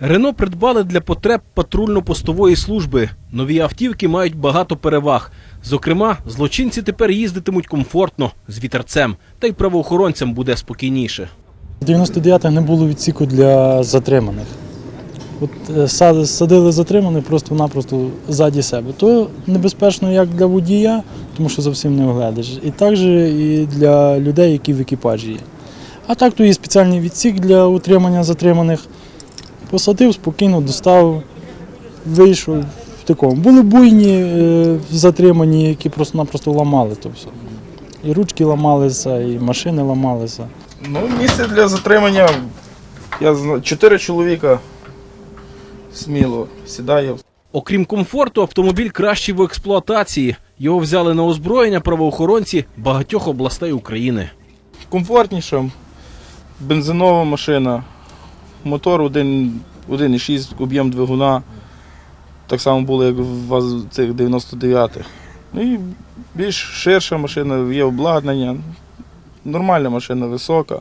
Рено придбали для потреб патрульно-постової служби. Нові автівки мають багато переваг. Зокрема, злочинці тепер їздитимуть комфортно з вітерцем, та й правоохоронцям буде спокійніше. В 99-х не було відсіку для затриманих. От е, садили затриманих просто-напросто ззаді себе. То небезпечно як для водія, тому що зовсім не оглядиш, і також і для людей, які в екіпажі є. А так то є спеціальний відсік для утримання затриманих. Посадив спокійно, доставив, вийшов в такому. Були буйні е, затримані, які просто-напросто ламали то все. І ручки ламалися, і машини ламалися. Ну, місце для затримання. Я знаю, чотири чоловіка сміло сідає. Окрім комфорту, автомобіль кращий в експлуатації. Його взяли на озброєння правоохоронці багатьох областей України. Комфортніша, бензинова машина, мотор 1 1,6 об'єм двигуна. Так само було, як в цих 99-х. Ну і більш ширша машина, є обладнання. Нормальна машина, висока.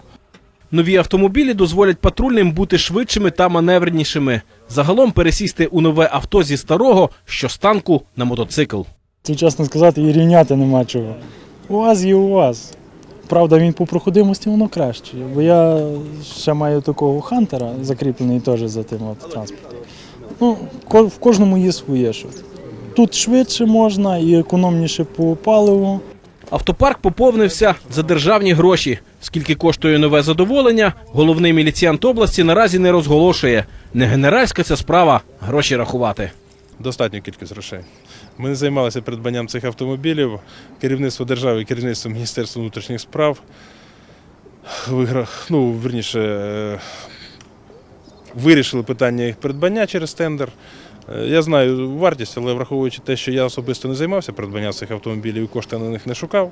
Нові автомобілі дозволять патрульним бути швидшими та маневренішими. Загалом пересісти у нове авто зі старого, що з танку на мотоцикл. Це чесно сказати, і рівняти нема чого. УАЗ є УАЗ. Правда, він по проходимості воно краще. Бо я ще маю такого хантера, закріплений теж за тим от транспортом. Ну, в кожному є своє щось. Тут швидше можна і економніше по паливу. Автопарк поповнився за державні гроші. Скільки коштує нове задоволення, головний міліціянт області наразі не розголошує. Не генеральська ця справа гроші рахувати. Достатню кількість грошей. Ми не займалися придбанням цих автомобілів. Керівництво держави, керівництво Міністерства внутрішніх справ вигра... ну, верніше, е, вирішили питання їх придбання через тендер. Е, Я знаю вартість, але враховуючи те, що я особисто не займався придбанням цих автомобілів і кошти на них не шукав,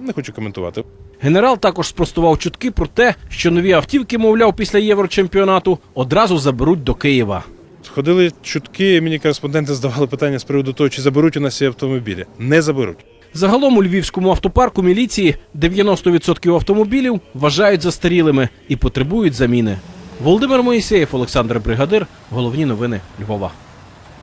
не хочу коментувати. Генерал також спростував чутки про те, що нові автівки, мовляв, після єврочемпіонату одразу заберуть до Києва. Ходили чутки, мені кореспонденти задавали питання з приводу того, чи заберуть у нас ці автомобілі. Не заберуть. Загалом у львівському автопарку міліції 90% автомобілів вважають застарілими і потребують заміни. Володимир Моїсеєв, Олександр Бригадир. Головні новини Львова.